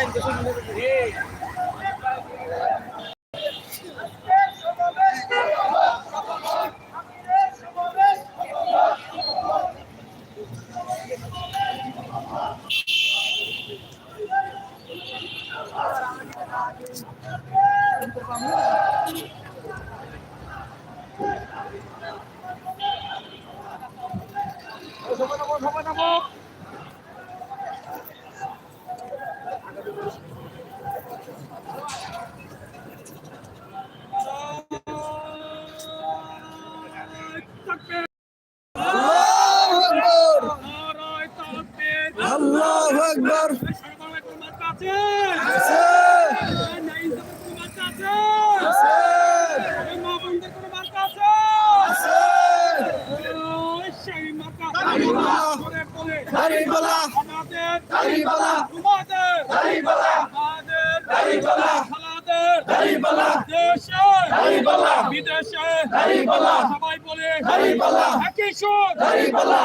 ¡Eh! দাড়িপাল্লা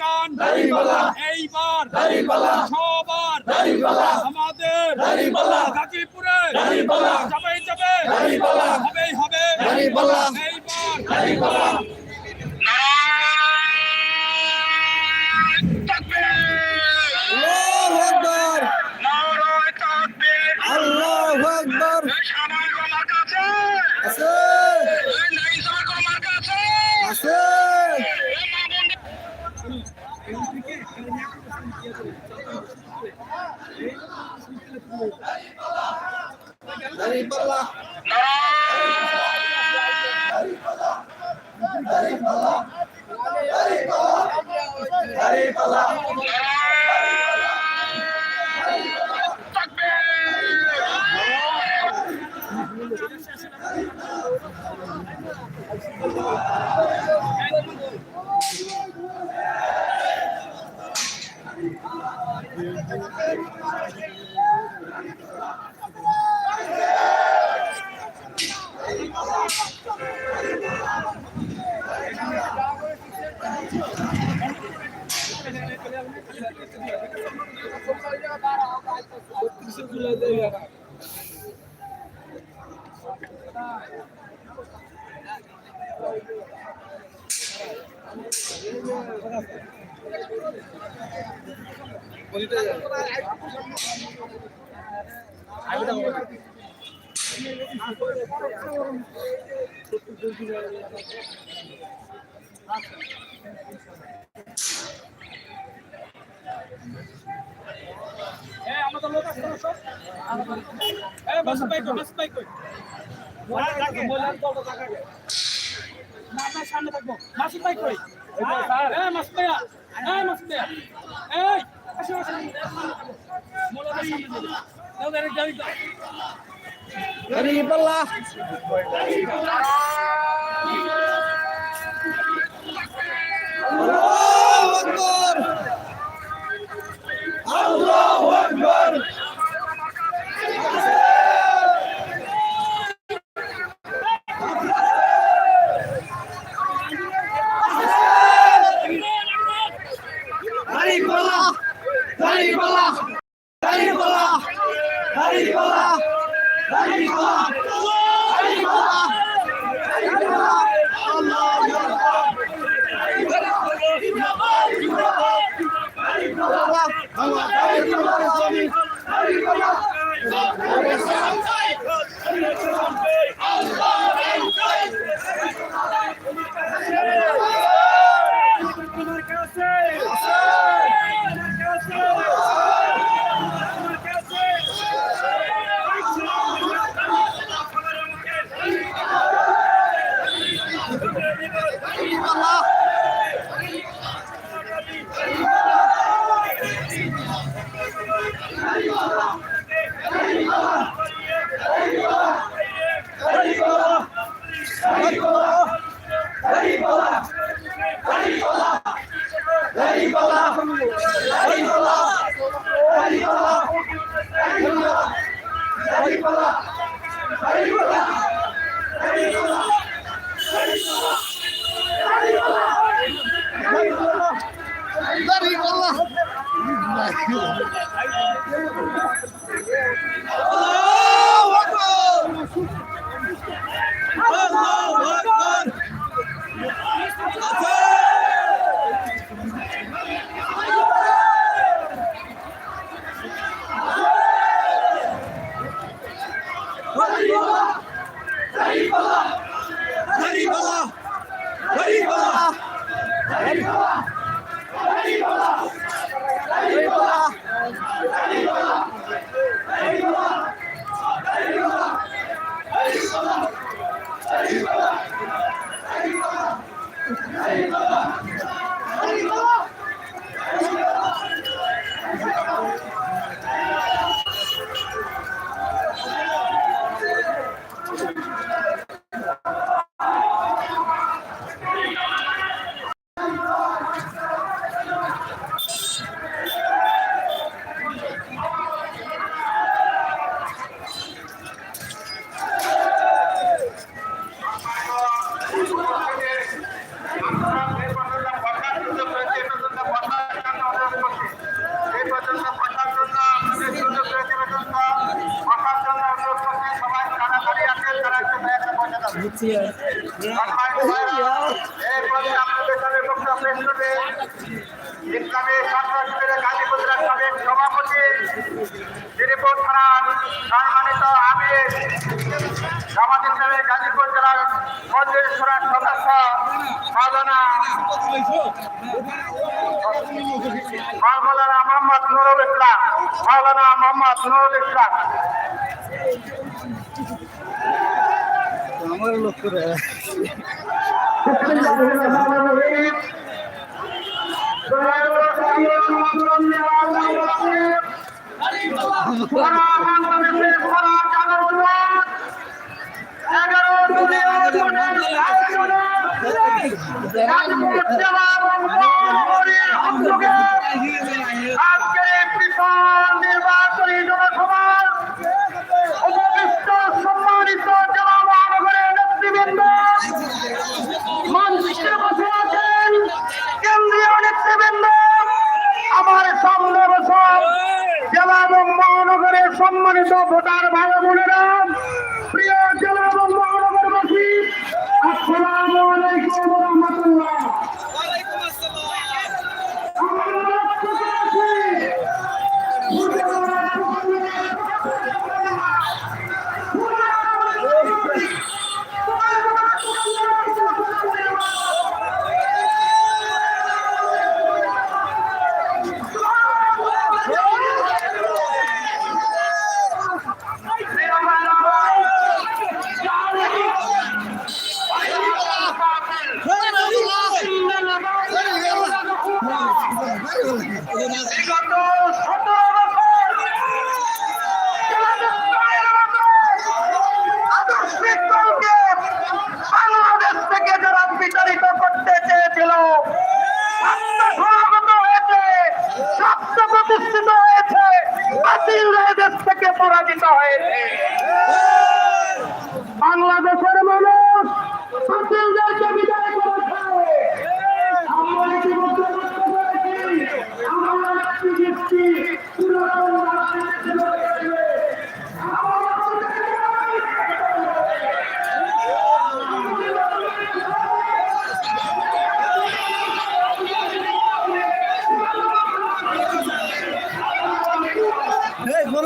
গান দাড়িপাল্লা এইবার দাড়িপাল্লা সবার দাড়িপাল্লা আমাদের দাড়িপাল্লা গাজীপুরে দাড়িপাল্লা যাবে যাবে দাড়িপাল্লা হবে হবে। দাড়িপাল্লা এইবার দাড়িপাল্লা どうも。আমাদের লোক না সব? এই বাস পাই কই বাস পাই কই না সামনে থাকব মাস পাই কই? এই মাস পাইয়া এই মাস পাইয়া এই আসো আসো। মোলা সামনে যাবে দাও দাও যাবি দাড়িপাল্লা আল্লাহু Yes. Hey, সভাপতি শ্রীপুর থানার সম্মানিত আমির জামাত ইসলামের গাজীপুর জেলার মন্দির সুরার সদস্য মাওলানা মাওলানা মোহাম্মদ নুরুল ইসলাম মাওলানা মোহাম্মদ নুরুল ইসলাম আমার লোক করে আজকের একটি নির্বাচনী জনসভা কেন্দ্রীয় নেতৃবৃন্দ আমার সামনে বছর জেলা এবং মহানগরের সম্মানিত ভোটার ভাই বোনেরা প্রিয় জেলা একটি ব্যক্তি পুরাতন রাজনীতি রয়েছে আমরা বলতে চাই, এই কোন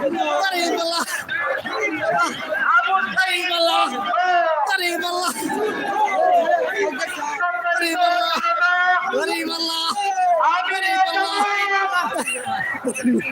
গরিবলা গরিবলা গরিবলা গরিবলা গরিবলা ঘোষণা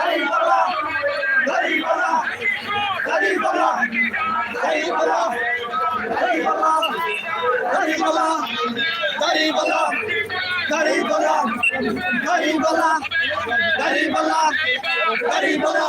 Hey, গরিবলা গরিবলা গরিবলা গরিবলা গরিবলা